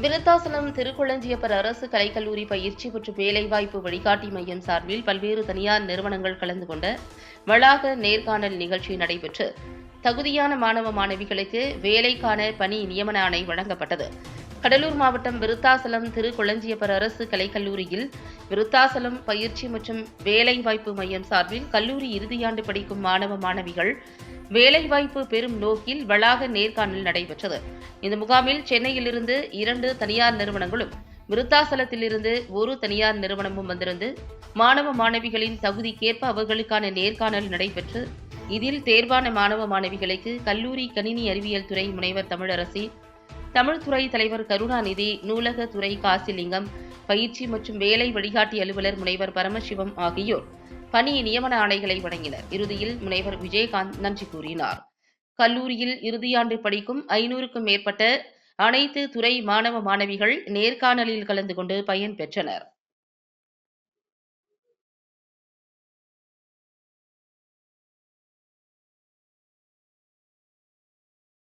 விருத்தாசலம் திருக்குளஞ்சியப்பர் அரசு கலைக்கல்லூரி பயிற்சி மற்றும் வேலைவாய்ப்பு வழிகாட்டி மையம் சார்பில் பல்வேறு தனியார் நிறுவனங்கள் கலந்து கொண்ட வளாக நேர்காணல் நிகழ்ச்சி நடைபெற்று தகுதியான மாணவ மாணவிகளுக்கு வேலைக்கான பணி நியமன ஆணை வழங்கப்பட்டது. கடலூர் மாவட்டம் விருத்தாசலம் திருக்குளஞ்சியப்பர் அரசு கலைக்கல்லூரியில் விருத்தாசலம் பயிற்சி மற்றும் வேலைவாய்ப்பு மையம் சார்பில் கல்லூரி இறுதியாண்டு படிக்கும் மாணவ மாணவிகள் வேலைவாய்ப்பு பெறும் நோக்கில் வளாக நேர்காணல் நடைபெற்றது. இந்த முகாமில் சென்னையிலிருந்து இரண்டு தனியார் நிறுவனங்களும் விருத்தாசலத்திலிருந்து ஒரு தனியார் நிறுவனமும் வந்திருந்து மாணவ மாணவிகளின் தகுதிக்கேற்ப அவர்களுக்கான நேர்காணல் நடைபெற்று இதில் தேர்வான மாணவ மாணவிகளுக்கு கல்லூரி கணினி அறிவியல் துறை முனைவர் தமிழரசி தமிழ்துறை தலைவர் கருணாநிதி நூலக துறை காசிலிங்கம் பயிற்சி மற்றும் வேலை வழிகாட்டி அலுவலர் முனைவர் பரமசிவம் ஆகியோர். பணி நியமன ஆணைகளை வழங்கினர். இறுதியில் முனைவர் விஜயகாந்த் நன்றி கூறினார். கல்லூரியில் இறுதியாண்டு படிக்கும் ஐநூறுக்கும் மேற்பட்ட அனைத்து துறை மாணவ மாணவிகள் நேர்காணலில் கலந்து கொண்டு பயன் பெற்றனர்.